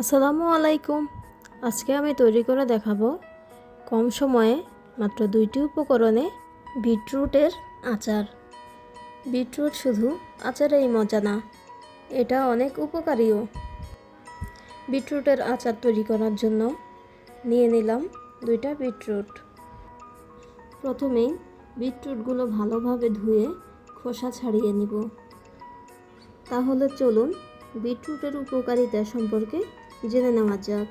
আসসালামু আলাইকুম। আজকে আমি তৈরি করে দেখাবো কম সময়ে মাত্র দুইটি উপকরণে বিটরুটের আচার। বিটরুট শুধু আচারেই মজা না, এটা অনেক উপকারীও। বিটরুটের আচার তৈরি করার জন্য নিয়ে নিলাম দুইটা বিটরুট। প্রথমেই বিটরুটগুলো ভালোভাবে ধুয়ে খোসা ছাড়িয়ে নিব। তাহলে চলুন বিটরুটের উপকারিতা সম্পর্কে জেনে নেওয়া যাক।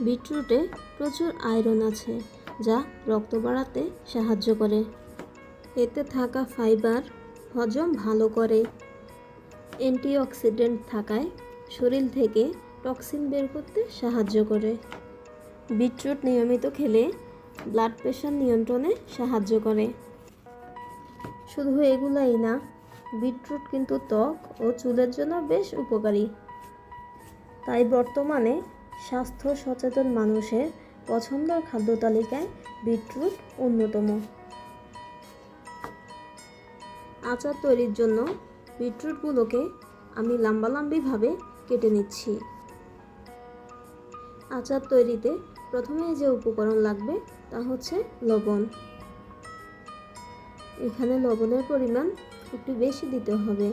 বিটরুটে প্রচুর আয়রন আছে, যা রক্ত বাড়াতে সাহায্য করে। এতে থাকা ফাইবার হজম ভালো করে। অ্যান্টিঅক্সিডেন্ট থাকায় শরীর থেকে টক্সিন বের করতে সাহায্য করে। বিটরুট নিয়মিত খেলে ব্লাড প্রেশার নিয়ন্ত্রণে সাহায্য করে। শুধু এগুলাই না, বিটরুট কিন্তু ত্বক ও চুলের জন্য বেশ উপকারী। তাই বর্তমানে স্বাস্থ্য সচেতন মানুষের পছন্দের খাদ্য তালিকায় বিটরুট অন্যতম। আচার তৈরির জন্য বিটরুটগুলোকে আমি লাম্বালাম্বিভাবে কেটে নিচ্ছি। আচার তৈরিতে প্রথমে যে উপকরণ লাগবে তা হচ্ছে লবণ। এখানে লবণের পরিমাণ একটু বেশি দিতে হবে।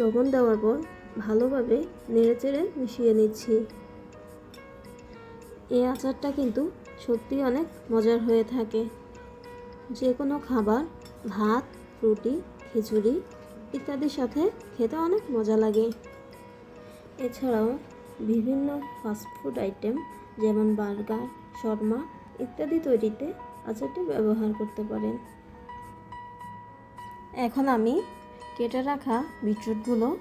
লবণ দেওয়ার পর ভালোভাবে নেড়েচেড়ে মিশিয়ে নিচ্ছি। এই আচারটা কিন্তু সত্যি অনেক মজার হয়ে থাকে। যে কোনো খাবার, ভাত, রুটি, খিচুড়ি ইত্যাদির সাথে খেতে অনেক মজা লাগে। এছাড়াও বিভিন্ন ফাস্টফুড আইটেম যেমন বার্গার, শর্মা ইত্যাদি তৈরিতে আচারটি ব্যবহার করতে পারেন। এখন আমি কেটে রাখা বিটরুটগুলো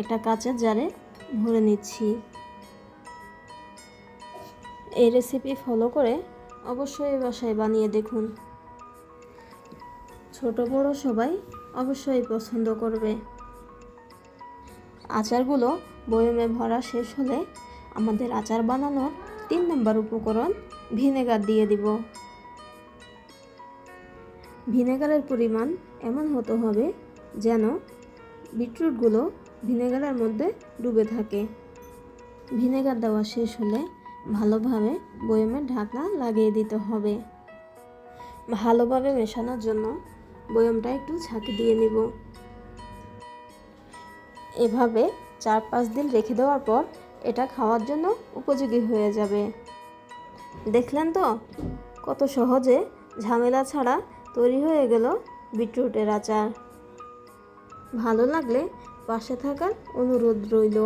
একটা কাঁচের জারে ভরে নিচ্ছি। এই রেসিপি ফলো করে অবশ্যই বাসায় বানিয়ে দেখুন। ছোট বড় সবাই অবশ্যই পছন্দ করবে। আচারগুলো বয়মে ভরা শেষ হলে আমাদের আচার বানানোর তিন নম্বর উপকরণ ভিনেগার দিয়ে দিব। ভিনেগারের পরিমাণ এমন হতে হবে যেন বিটরুটগুলো ভিনেগারের মধ্যে ডুবে থাকে। ভিনেগার দেওয়া শেষ হলে ভালোভাবে বয়মের ঢাকনা লাগিয়ে দিতে হবে। ভালোভাবে মেশানোর জন্য বয়মটা একটু ছাঁকি দিয়ে নিব। এভাবে চার পাঁচ দিন রেখে দেওয়ার পর এটা খাওয়ার জন্য উপযোগী হয়ে যাবে। দেখলেন তো? কত সহজে ঝামেলা ছাড়া তৈরি হয়ে গেল বিটরুটের আচার। ভালো লাগলে পাশে থাকার অনুরোধ রইল।